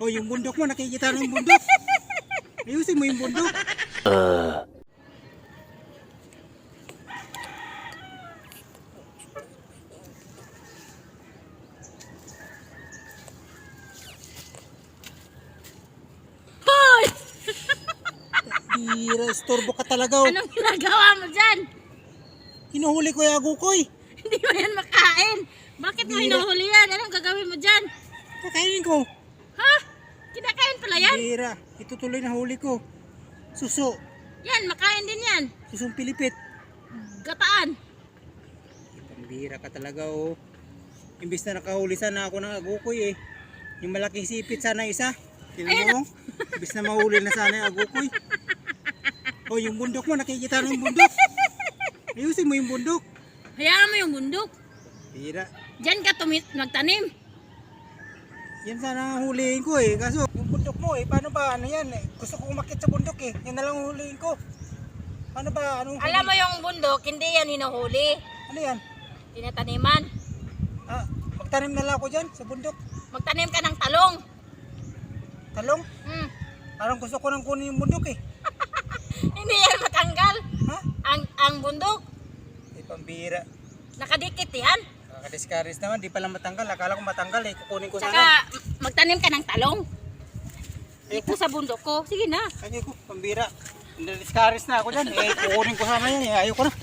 Oh, yung bundok mo, nakikita na yung bundok. Ayusin mo yung bundok. Hoy! Bira, istorbo ka talaga. Oh. Anong ginagawa mo dyan? Hinuhuli ko yung agukoy. Hindi mo yan makain. Bakit mo Bira. hinuhuli yan? Anong gagawin mo dyan? Kakainin ko. Kinakain pala yan? Bira, ito tuloy na huli ko. Suso. Yan, makain din yan. Susong pilipit. Gataan. Pambira ka talaga oh. Imbis na nakahuli sana ako ng agukoy eh. Yung malaking sipit sana isa. Tingnan mo. Imbis na mahuli na sana yung agukoy. Oh, yung bundok mo, nakikita na yung bundok. Ayusin mo yung bundok. Hayaan mo yung bundok. Bira. Diyan ka tumit magtanim. Yan sana ang huliin ko eh. Kaso yung bundok mo eh, paano ba ano yan eh? Gusto ko umakit sa bundok eh. Yan na lang ang huliin ko. Paano ba? Anong Alam mo yung bundok, hindi yan hinuhuli. Ano yan? Tinataniman. Ah, magtanim na lang ako dyan sa bundok. Magtanim ka ng talong. Talong. Hmm. Parang gusto ko nang kunin yung bundok eh. Hindi yan matanggal. Ha? Ang, ang bundok, Eh, pambira. nakadikit yan. Nakaka-discourage naman, di pala matanggal. Akala ko matanggal eh. Kukunin ko Tsaka, sana. magtanim ka ng talong. Dito sa bundok ko. Sige na. Kanya ko, pambira. Discourage na ako dyan. Eh, kukunin ko sana yan eh. Ayoko na.